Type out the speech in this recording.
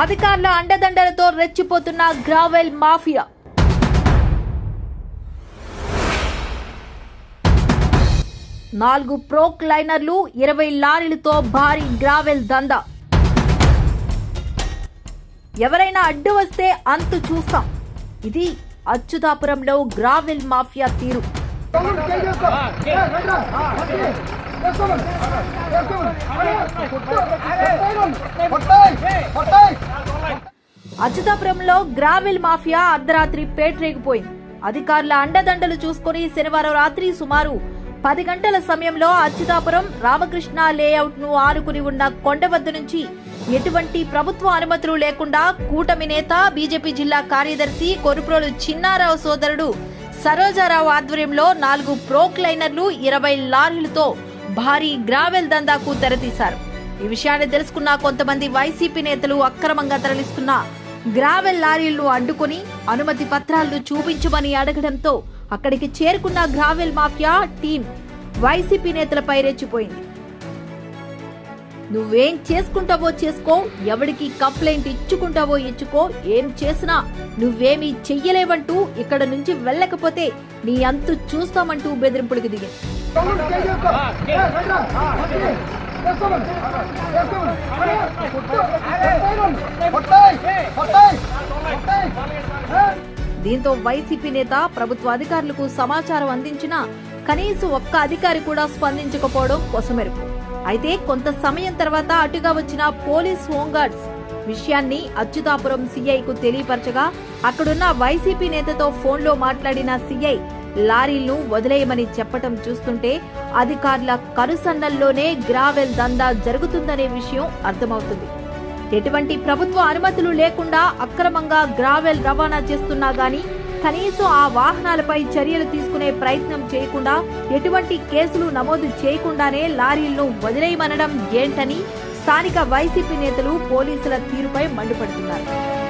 అధికారుల అండదండలతో రెచ్చిపోతున్న gravel mafia. నాలుగు ప్రోక్ లైనర్లు ఇరవై లారీలతో భారీ గ్రావెల్ దందా. ఎవరైనా అడ్డు వస్తే అంతు చూస్తాం. ఇది అచ్యుతాపురంలో గ్రావెల్ మాఫియా తీరు. అచ్యుతాపురంలో గ్రావెల్ మాఫియా అర్ధరాత్రి పేట్రేగిపోయింది అధికారుల అండదండలు చూసుకుని శనివారం రాత్రి సుమారు పది గంటల సమయంలో అచ్యుతాపురం రామకృష్ణ లేఅవుట్ను ఆనుకుని ఉన్న కొండ వద్ద నుంచి ఎటువంటి ప్రభుత్వ అనుమతులు లేకుండా కూటమి నేత బీజేపీ జిల్లా కార్యదర్శి కొరుప్రోలు చిన్నారావు సోదరుడు సరోజారావు ఆధ్వర్యంలో నాలుగు ప్రోక్లైనర్లు ఇరవై లారీలతో భారీ గ్రావెల్ దందాకు తెరతీశారు. ఈ విషయాన్ని తెలుసుకున్న కొంతమంది వైసీపీ నేతలు అక్రమంగా తరలిస్తున్న గ్రావెల్ లారీలను అడ్డుకుని అనుమతి పత్రాలను చూపించమని అడగడంతో అక్కడికి చేరుకున్న గ్రావెల్ మాఫియా టీం వైసీపీ నేతలపై రెచ్చిపోయింది. నువ్వేం చేసుకుంటావో చేసుకో ఎవడికి కంప్లైంట్ ఇచ్చుకుంటావో ఇచ్చుకో ఏం చేసినా నువ్వేమీ చెయ్యలేవంటూ ఇక్కడ నుంచి వెళ్ళకపోతే నీ అంతు చూస్తామంటూ బెదిరింపులకు దిగింది. దీంతో వైసీపీ నేత ప్రభుత్వ అధికారులకు సమాచారం అందించినా కనీసం ఒక్క అధికారి కూడా స్పందించకపోవడం కొసమెరుపు. అయితే కొంత సమయం తర్వాత అటుగా వచ్చిన పోలీస్ హోంగార్డ్స్ విషయాన్ని అచ్యుతాపురం సీఐకు తెలియపరచగా అక్కడున్న వైసీపీ నేతతో ఫోన్లో మాట్లాడిన సీఐ లారీలు వదిలేయమని చెప్పటం చూస్తుంటే అధికారుల కనుసన్నల్లోనే గ్రావెల్ దందా జరుగుతుందనే విషయం అర్థమవుతుంది. ఎటువంటి ప్రభుత్వ అనుమతులు లేకుండా అక్రమంగా గ్రావెల్ రవాణా చేస్తున్నా గాని కనీసం ఆ వాహనాలపై చర్యలు తీసుకునే ప్రయత్నం చేయకుండా ఎటువంటి కేసులు నమోదు చేయకుండానే లారీలను వదిలేయమనడం ఏంటని స్థానిక వైసీపీ నేతలు పోలీసుల తీరుపై మండిపడుతున్నారు.